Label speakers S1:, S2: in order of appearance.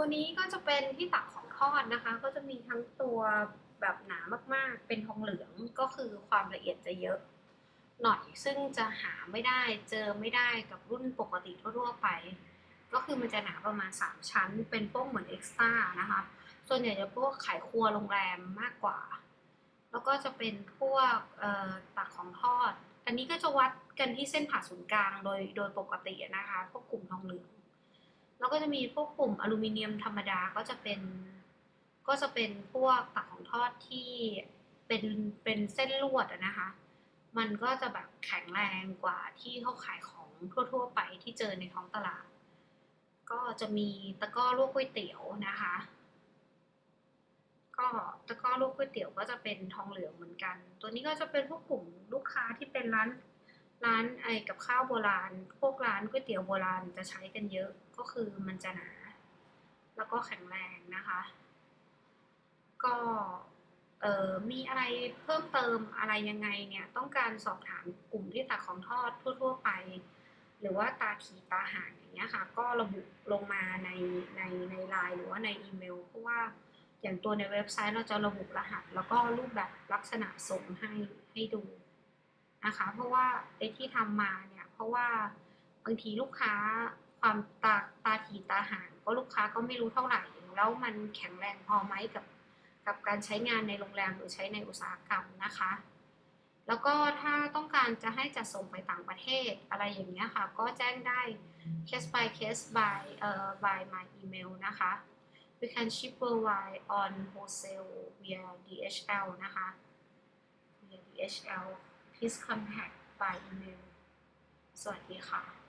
S1: ตัวนี้ก็จะเป็นที่ตักของทอดนะคะ ก็จะมีทั้งตัวแบบหนามากๆ เป็นทองเหลืองก็คือความละเอียดจะเยอะ หน่อยซึ่งจะหาไม่ได้เจอไม่ได้กับรุ่นปกติทั่วๆไป ก็คือมันจะหนาประมาณ 3 ชั้น เป็นพวกเหมือนเอ็กซ์ต้านะคะ ส่วนใหญ่จะพวกขายครัวโรงแรมมากกว่า แล้วก็จะเป็นพวกตักของทอด อันนี้ก็จะวัดกันที่เส้นผ่าศูนย์กลางโดยโดยปกตินะคะพวกกลุ่มทองเหลือง แล้วก็จะมีพวกกลุ่มอลูมิเนียมธรรมดาก็จะเป็น ก็จะเป็นพวกตักของทอดที่เป็นเป็นเส้นลวดนะคะ มันก็จะแบบแข็งแรงกว่าที่เขาขายของทั่ว ๆ ไปที่เจอในท้องตลาด ก็จะมีตะก้อลวกก๋วยเตี๋ยวนะคะ ก็ตะก้อลวกก๋วยเตี๋ยวก็จะเป็นทองเหลืองเหมือนกัน ตัวนี้ก็จะเป็นพวกกลุ่มลูกค้าที่เป็นร้าน ร้านไอ้กับข้าวโบราณ พวกร้านก๋วยเตี๋ยวโบราณจะใช้กันเยอะก็คือมันจะหนา แล้วก็แข็งแรงนะคะ ก็เอ่อมีอะไรเพิ่มเติมอะไรยังไงเนี่ย ต้องการสอบถามกลุ่มที่ตักของทอดทั่ว ๆ ไป หรือว่าตาถีตาห่างอย่างเงี้ยค่ะ ก็ระบุลงมาในในในไลน์หรือว่าในอีเมลเพราะว่าอย่างตัวในเว็บไซต์เราจะระบุรหัส แล้วก็รูปแบบลักษณะส่งให้ให้ดู นะคะ เพราะว่าไอ้ที่ทำมาเนี่ย เพราะว่าบางทีลูกค้าความตาตาถีตาห่างก็ลูกค้าก็ไม่รู้เท่าไหร่ แล้วมันแข็งแรงพอไหมกับกับการใช้งานในโรงแรมหรือใช้ในอุตสาหกรรมนะคะ แล้วก็ถ้าต้องการจะให้จัดส่งไปต่างประเทศอะไรอย่างเงี้ยค่ะ ก็แจ้งได้ case by case by เอ่อ by my email นะคะ we can ship worldwide on wholesale via DHL นะคะ via DHL please contact by email สวัสดีค่ะ